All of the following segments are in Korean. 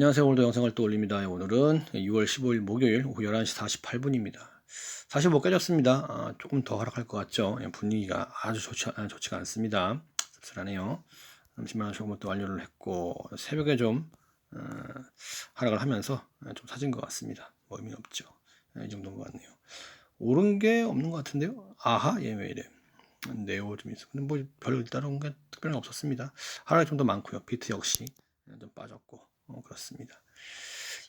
안녕하세요. 오늘도 영상을 또 올립니다. 오늘은 6월 15일 목요일 오후 11시 48분입니다. 사실 뭐 깨졌습니다. 아, 조금 더 하락할 것 같죠. 예, 분위기가 아주 좋지, 아, 좋지가 않습니다. 씁쓸하네요. 30만원 쇼부터 완료를 했고 새벽에 좀 어, 하락을 하면서 좀 사진 것 같습니다. 뭐 의미는 없죠. 예, 이 정도인 것 같네요. 오른 게 없는 것 같은데요. 아하, 얘왜 이래. 네오 좀 있어. 근데 뭐별 다른 게 특별한 게 없었습니다. 하락이 좀 더 많고요. 비트 역시 좀 빠졌고. 어, 그렇습니다.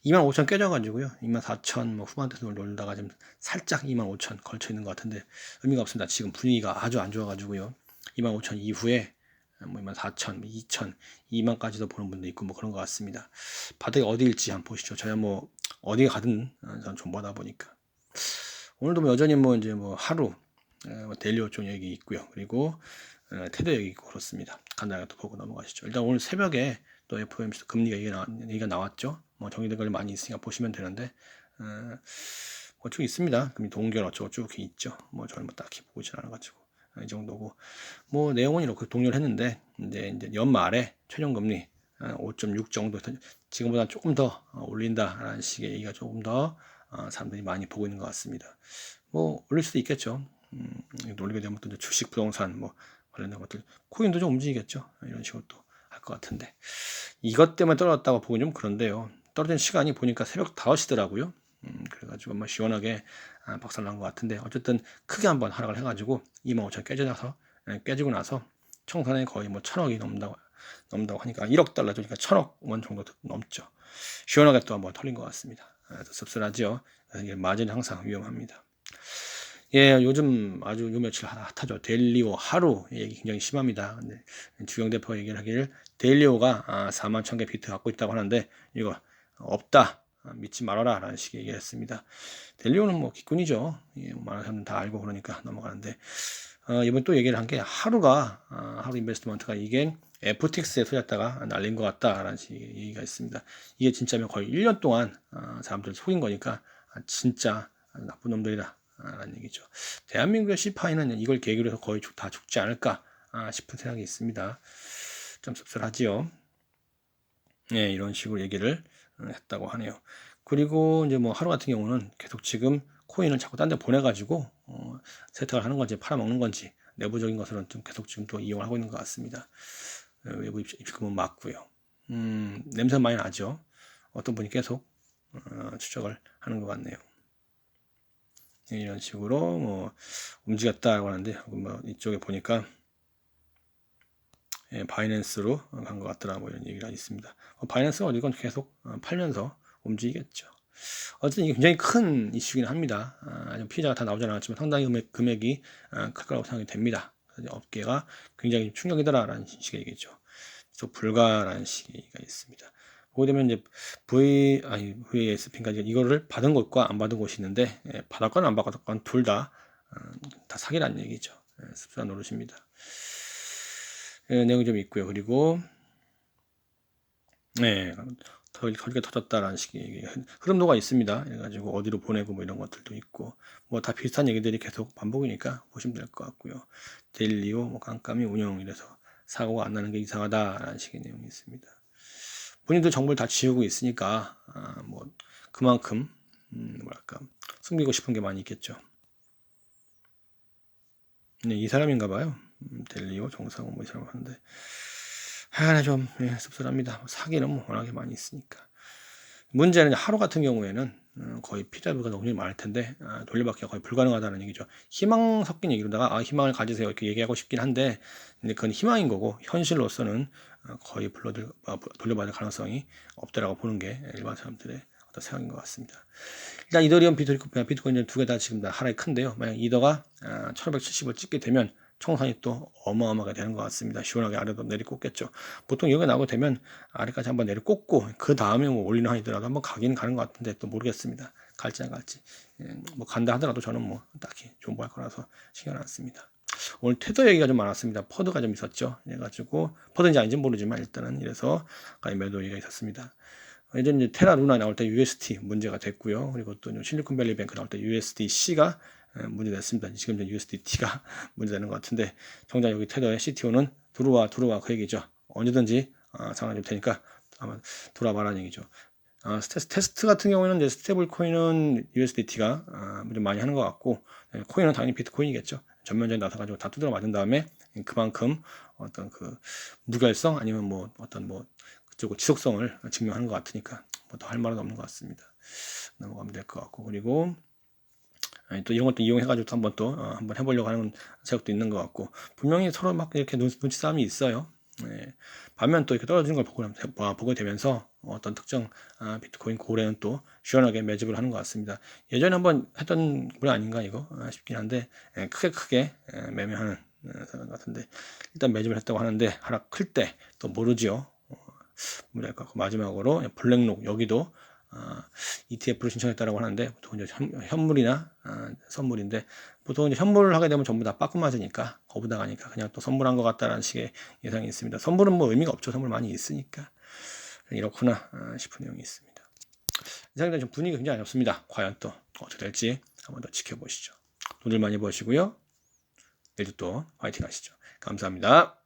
25,000 깨져가지고요. 24,000 뭐 후반대에서 놀다가 지금 살짝 25,000 걸쳐 있는 것 같은데 의미가 없습니다. 지금 분위기가 아주 안 좋아가지고요. 25,000 이후에 뭐 24,000, 2,000, 2만까지도 보는 분도 있고 뭐 그런 것 같습니다. 바닥이 어디일지 한번 보시죠. 저야 뭐 어디에 가든 저는 정보다 보니까 오늘도 뭐 여전히 뭐 이제 뭐 하루 뭐 데일리오 쪽 얘기 있고요. 그리고 테드 얘기 있고 그렇습니다. 간단하게 또 보고 넘어가시죠. 일단 오늘 새벽에 또 FOMC 금리가 얘기가, 얘기가 나왔죠. 뭐 정리된 걸 많이 있으니까 보시면 되는데 어, 뭐쭉 있습니다. 금리 동결 어쩌고 쭉 있죠. 뭐 저는 뭐 딱히 보고 있지 않아가지고 이 정도고 뭐 내용은 이렇게 동료를 했는데 이제 이제 연말에 최종 금리 5.6 정도 지금보다 조금 더 올린다라는 식의 얘기가 조금 더 어, 사람들이 많이 보고 있는 것 같습니다. 뭐 올릴 수도 있겠죠. 음, 올리게 되면 또 주식 부동산 뭐 관련된 것들 코인도 좀 움직이겠죠. 이런 식으로 또 것 같은데 이것 때문에 떨어졌다고 보기 좀 그런데요. 떨어진 시간이 보니까 새벽 5시더라고요. 음, 그래가지고 뭐 시원하게 아, 박살난 것 같은데 어쨌든 크게 한번 하락을 해가지고 25,000 깨져나서 예, 깨지고 나서 청산에 거의 뭐 천억이 넘는다고 넘는다고 하니까 1억 달러 그러니까 천억 원 정도 넘죠. 시원하게 또 한번 털린 것 같습니다. 아, 씁쓸하죠. 이게 마진이 항상 위험합니다. 예, 요즘 아주 요 며칠 핫하죠. 데일리오 하루 얘기 굉장히 심합니다. 근데 주영 대표 얘기를 하기를 데일리오가 아, 4만 1000개 비트 갖고 있다고 하는데 이거 없다. 아, 믿지 말아라 라는 식의 얘기를 했습니다. 데일리오는 뭐 기꾼이죠. 예, 뭐 많은 사람들 다 알고 그러니까 넘어가는데 어, 이번 또 얘기를 한 게 하루가 아, 하루 인베스트먼트가 이게 FTX에 소졌다가 날린 것 같다라는 식의 얘기가 있습니다. 이게 진짜면 거의 1년 동안 아, 사람들 속인 거니까 아, 진짜 나쁜 놈들이다. 라는 얘기죠. 대한민국의 시파이는 이걸 계기로 해서 거의 다 죽지 않을까 아, 싶은 생각이 있습니다. 좀 씁쓸하지요. 네, 이런 식으로 얘기를 어, 했다고 하네요. 그리고 이제 뭐 하루 같은 경우는 계속 지금 코인을 자꾸 딴 데 보내가지고 어, 세탁을 하는 건지 팔아먹는 건지 내부적인 것으로는 좀 계속 지금 또 이용을 하고 있는 것 같습니다. 어, 외부 입식금은 맞고요. 음, 냄새 많이 나죠. 어떤 분이 계속 어, 추적을 하는 것 같네요. 이런 식으로 뭐 움직였다고 하는데 뭐 이쪽에 보니까 예, 바이낸스로 간 것 같더라 뭐 이런 얘기가 있습니다. 어, 바이낸스가 어디건 계속 어, 팔면서 움직이겠죠. 어쨌든 이게 굉장히 큰 이슈긴 합니다. 아, 피해자가 다 나오지 않았지만 상당히 금액, 금액이 아, 클 거라고 생각이 됩니다. 업계가 굉장히 충격이더라라는 식의 얘기죠. 그래서 불가라는 식의 얘기가 있습니다. 보게 되면 이제 V 아니 VSP인가 이거를 받은 곳과 안 받은 곳이 있는데 예, 받았건 안 받았건 둘 다다 어, 다 사기라는 얘기죠. 예, 습관 노릇입니다. 예, 내용이 좀 있고요. 그리고 네, 털게 터졌다라는 식의 얘기 흐름도가 있습니다. 그래가지고 어디로 보내고 뭐 이런 것들도 있고 뭐 다 비슷한 얘기들이 계속 반복이니까 보시면 될 것 같고요. 데일리오 뭐 깜깜이 운영 이래서 사고가 안 나는 게 이상하다라는 식의 내용이 있습니다. 본인도 정보를 다 지우고 있으니까 아, 뭐 그만큼 음, 뭐랄까 숨기고 싶은 게 많이 있겠죠. 네, 이 사람인가 봐요. 음, 델리오 정상호 뭐 이 사람 하는데 하나 좀 예, 씁쓸합니다. 사기는 뭐 워낙에 많이 있으니까. 문제는 하루 같은 경우에는 음, 거의 피자부가 너무 많을 텐데 아, 돌려받기가 거의 불가능하다는 얘기죠. 희망 섞인 얘기로다가 아, 희망을 가지세요 이렇게 얘기하고 싶긴 한데 근데 그건 희망인 거고 현실로서는 어, 거의 불러들 어, 돌려받을 가능성이 없다라고 보는 게 일반 사람들의 어떤 생각인 것 같습니다. 일단 이더리움 비트코인, 비트코인 두 개 다 지금 다 하락이 큰데요. 만약 이더가 1570을 아, 찍게 되면 총산이 또 어마어마하게 되는 것 같습니다. 시원하게 아래로 내리꽂겠죠. 보통 여기 나오게 되면 아래까지 한번 내리꽂고 그 다음에 뭐 올리는 한이더라도 한번 가긴 가는 것 같은데 또 모르겠습니다. 갈지 안 갈지. 예, 뭐 간다 하더라도 저는 뭐 딱히 존버할 거라서 신경 안 씁니다. 오늘 테더 얘기가 좀 많았습니다. 퍼드가 좀 있었죠. 그래가지고 퍼드인지 아닌지 모르지만 일단은 이래서 매도 얘기가 있었습니다. 예전 이제 테라 루나 나올 때 UST 문제가 됐고요. 그리고 또 실리콘밸리 뱅크 나올 때 USDC가 문제됐습니다. 지금 이제 USDT가 문제되는 것 같은데 정작 여기 테더의 CTO는 들어와 들어와 그 얘기죠. 언제든지 어, 상황이 좀 되니까 아마 돌아봐라는 얘기죠. 아, 스테스, 테스트 같은 경우에는 이제 스테이블 코인은 USDT가 아, 좀 많이 하는 것 같고 예, 코인은 당연히 비트코인이겠죠. 전면전에 나서가지고 다 두드려 맞은 다음에 그만큼 어떤 그 무결성 아니면 뭐 어떤 뭐 그쪽 지속성을 증명하는 것 같으니까 뭐 더 할 말은 없는 것 같습니다. 넘어가면 될 것 같고 그리고 또 이런 것도 이용해가지고 또 한번 또 어, 한번 해보려고 하는 생각도 있는 것 같고 분명히 서로 막 이렇게 눈, 눈치 싸움이 있어요. 네. 반면 또 이렇게 떨어지는 걸 보고, 봐- 보게 되면서 어떤 특정 아, 비트코인 고래는 또 시원하게 매집을 하는 것 같습니다. 예전에 한번 했던 고래 아닌가 이거 아, 싶긴 한데 예, 크게 크게 예, 매매하는 예, 사람 같은데 일단 매집을 했다고 하는데 하락 클 때 또 모르지요. 어, 뭐랄까 그 마지막으로 블랙록 여기도 아, ETF를 신청했다라고 하는데 보통 이제 현, 현물이나 아, 선물인데 보통 이제 현물을 하게 되면 전부 다 빠꾸 맞으니까 거부다 가니까 그냥 또 선물한 것 같다라는 식의 예상이 있습니다. 선물은 뭐 의미가 없죠. 선물 많이 있으니까 이렇구나 아, 싶은 내용이 있습니다. 이상입니다. 좀 분위기 굉장히 안 좋습니다. 과연 또 어떻게 될지 한번 더 지켜보시죠. 돈을 많이 버시고요. 내일도 또 화이팅 하시죠. 감사합니다.